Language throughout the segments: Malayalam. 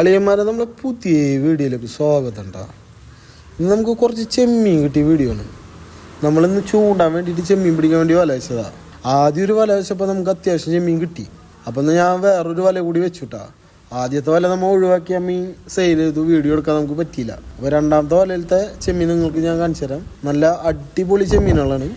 അളിയന്മാരെ നമ്മളെ പുതിയ വീഡിയോയിലേക്ക് സ്വാഗതം ഉണ്ടാ ഇന്ന് നമുക്ക് കുറച്ച് ചെമ്മീൻ കിട്ടിയ വീഡിയോ ആണ്. നമ്മളിന്ന് ചൂണ്ടാൻ വേണ്ടിയിട്ട് ചെമ്മീൻ പിടിക്കാൻ വേണ്ടി വല വെച്ചതാ. ആദ്യം ഒരു വല വെച്ചപ്പോൾ നമുക്ക് അത്യാവശ്യം ചെമ്മീൻ കിട്ടി. അപ്പം എന്നാൽ ഞാൻ വേറൊരു വല കൂടി വെച്ചുട്ടാ. ആദ്യത്തെ വല നമ്മൾ ഒഴിവാക്കിയ മീൻ സെയിൽ ചെയ്തു വീഡിയോ എടുക്കാൻ നമുക്ക് പറ്റിയില്ല. അപ്പോൾ രണ്ടാമത്തെ വലയിലത്തെ ചെമ്മീൻ നിങ്ങൾക്ക് ഞാൻ കാണിച്ചു തരാം. നല്ല അടിപൊളി ചെമ്മീനുകളാണ്.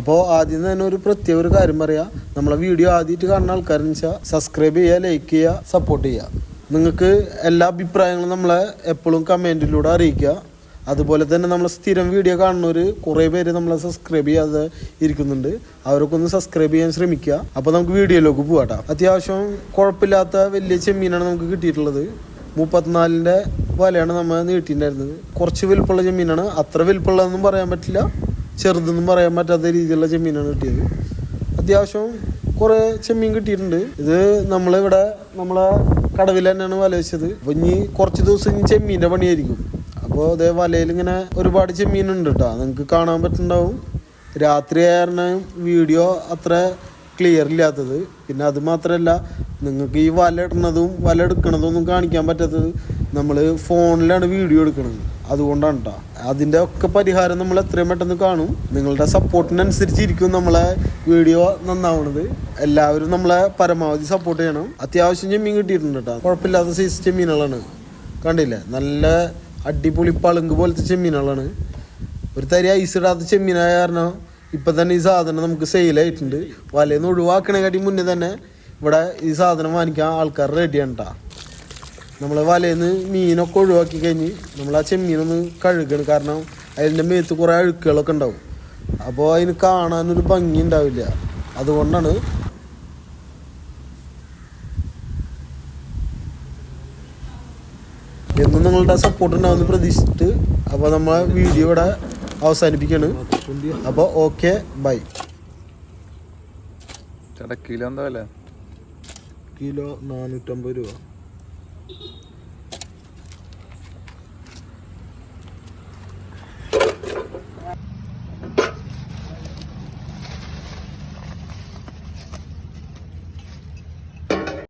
അപ്പോൾ ആദ്യം തന്നെ ഒരു പ്രത്യേക ഒരു കാര്യം പറയാം. നമ്മളെ വീഡിയോ ആദ്യമായിട്ട് കാണുന്ന ആൾക്കാരെന്ന് വെച്ചാൽ സബ്സ്ക്രൈബ് ചെയ്യുക ലൈക്ക് ചെയ്യുക സപ്പോർട്ട് ചെയ്യുക. നിങ്ങൾക്ക് എല്ലാ അഭിപ്രായങ്ങളും നമ്മളെ എപ്പോഴും കമന്റിലൂടെ അറിയിക്കുക. അതുപോലെ തന്നെ നമ്മൾ സ്ഥിരം വീഡിയോ കാണുന്നവർ കുറേ പേര് നമ്മളെ സബ്സ്ക്രൈബ് ചെയ്യാതെ ഇരിക്കുന്നുണ്ട്. അവരൊക്കെ ഒന്ന് സബ്സ്ക്രൈബ് ചെയ്യാൻ ശ്രമിക്കുക. അപ്പോൾ നമുക്ക് വീഡിയോയിലേക്ക് പോകാട്ടോ അത്യാവശ്യം കുഴപ്പമില്ലാത്ത വലിയ ചെമ്മീനാണ് നമുക്ക് കിട്ടിയിട്ടുള്ളത്. മുപ്പത്തിനാലിന്റെ വലയാണ് നമ്മൾ നീട്ടിയിട്ടുണ്ടായിരുന്നത്. കുറച്ച് വലുപ്പമുള്ള ചെമ്മീനാണ്. അത്ര വലുപ്പമുള്ളതെന്നും പറയാൻ പറ്റില്ല. ചെറുതെന്നും പറയാൻ പറ്റാത്ത രീതിയിലുള്ള ചെമ്മീനാണ് കിട്ടിയത്. അത്യാവശ്യം കുറേ ചെമ്മീൻ കിട്ടിയിട്ടുണ്ട്. ഇത് നമ്മളിവിടെ നമ്മളെ കടവിൽ തന്നെയാണ് വല വെച്ചത്. അപ്പോൾ ഇനി കുറച്ച് ദിവസം ഇനി ചെമ്മീന്റെ പണിയായിരിക്കും. അപ്പോൾ അതേ വലയിൽ ഇങ്ങനെ ഒരുപാട് ചെമ്മീനുണ്ട് കേട്ടോ നിങ്ങൾക്ക് കാണാൻ പറ്റുന്നുണ്ടാവും. രാത്രി കാരണം വീഡിയോ അത്ര ക്ലിയർ ഇല്ലാത്തത്. പിന്നെ അത് മാത്രമല്ല നിങ്ങൾക്ക് ഈ വല ഇടുന്നതും വല എടുക്കുന്നതും ഒന്നും കാണിക്കാൻ പറ്റാത്തത് നമ്മൾ ഫോണിലാണ് വീഡിയോ എടുക്കുന്നത് അതുകൊണ്ടാണ് കേട്ടോ അതിന്റെ ഒക്കെ പരിഹാരം നമ്മൾ എത്രയും പെട്ടെന്ന് കാണും. നിങ്ങളുടെ സപ്പോർട്ടിനനുസരിച്ചിരിക്കും നമ്മളെ വീഡിയോ നന്നാവുന്നത് എല്ലാവരും നമ്മളെ പരമാവധി സപ്പോർട്ട് ചെയ്യണം. അത്യാവശ്യം ചെമ്മീൻ കിട്ടിയിട്ടുണ്ട് കേട്ടോ കുഴപ്പമില്ലാത്ത സൈസ് ചെമ്മീനുകളാണ് കണ്ടില്ലേ? നല്ല അടിപൊളി പളുങ്ക് പോലത്തെ ചെമ്മീനുകളാണ് ഒരു തരി ഐസ് ഇടാത്ത ചെമ്മീനായ കാരണം ഇപ്പം തന്നെ ഈ സാധനം നമുക്ക് സെയിലായിട്ടുണ്ട് വലയിൽ നിന്ന് ഒഴിവാക്കണേക്കാട്ടി മുന്നേ തന്നെ ഇവിടെ ഈ സാധനം വാങ്ങിക്കാൻ ആൾക്കാർ റെഡിയാണ് കേട്ടോ നമ്മൾ വലയിൽ നിന്ന് മീനൊക്കെ ഒഴിവാക്കി കഴിഞ്ഞ് നമ്മൾ ആ ചെമ്മീനൊന്ന് കഴുകണം. കാരണം അതിന്റെ മേത്ത് കുറേ അഴുക്കുകളൊക്കെ ഉണ്ടാവും. അപ്പോൾ അതിന് കാണാനൊരു ഭംഗി ഉണ്ടാവില്ല. അതുകൊണ്ടാണ് എന്നും നിങ്ങളുടെ സപ്പോർട്ട് ഉണ്ടാവുമെന്ന് പ്രതീക്ഷിച്ചിട്ട് അപ്പോൾ നമ്മൾ വീഡിയോ ഇവിടെ അവസാനിപ്പിക്കുകയാണ്. അപ്പോൾ ഓക്കെ ബൈ ചേട്ടാ കിലോ എന്താ വില? കിലോ നാനൂറ്റമ്പത് രൂപ.